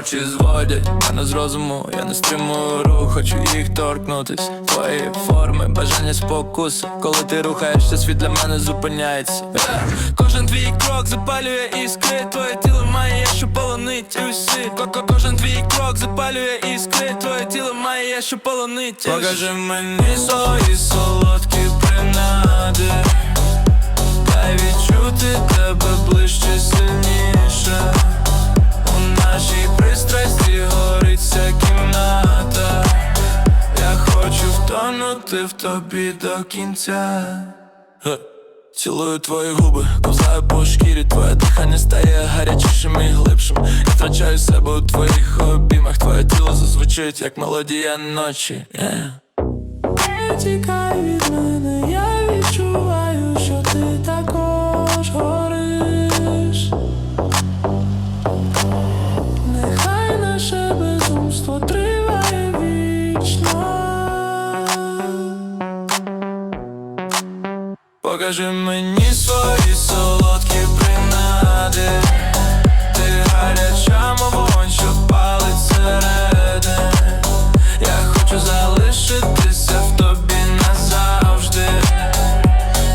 очі зводять мене з розуму, я не стримую рух, хочу їх торкнутись. Твої форми, бажання спокуси. Коли ти рухаєшся, світ для мене зупиняється. Е, Кожен твій крок запалює іскри, твоє тіло має, що полонить усі. Ко- Кожен твій крок запалює іскри, твоє тіло має, що полонить. Покажи мені свої солодкі принади. Втонути в тобі до кінця. Цілую твої губи, ковзаю по шкірі, твоє дихання стає гарячішим і глибшим. Я втрачаю себе у твоїх обіймах, твоє тіло зазвучить, як мелодія ночі. Yeah. Не тікай від мене, я відчуваю, що ти також гориш. Нехай наше безумство Покажи мені свої солодкі принади. Ти гаряча, вогонь, що палить середин. Я хочу залишитися в тобі назавжди,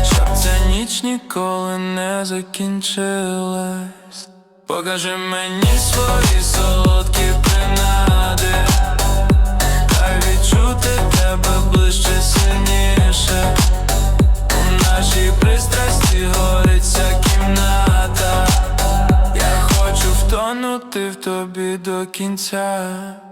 щоб ця ніч ніколи не закінчилась. Покажи мені свої солодкі принади. Тобі до кінця.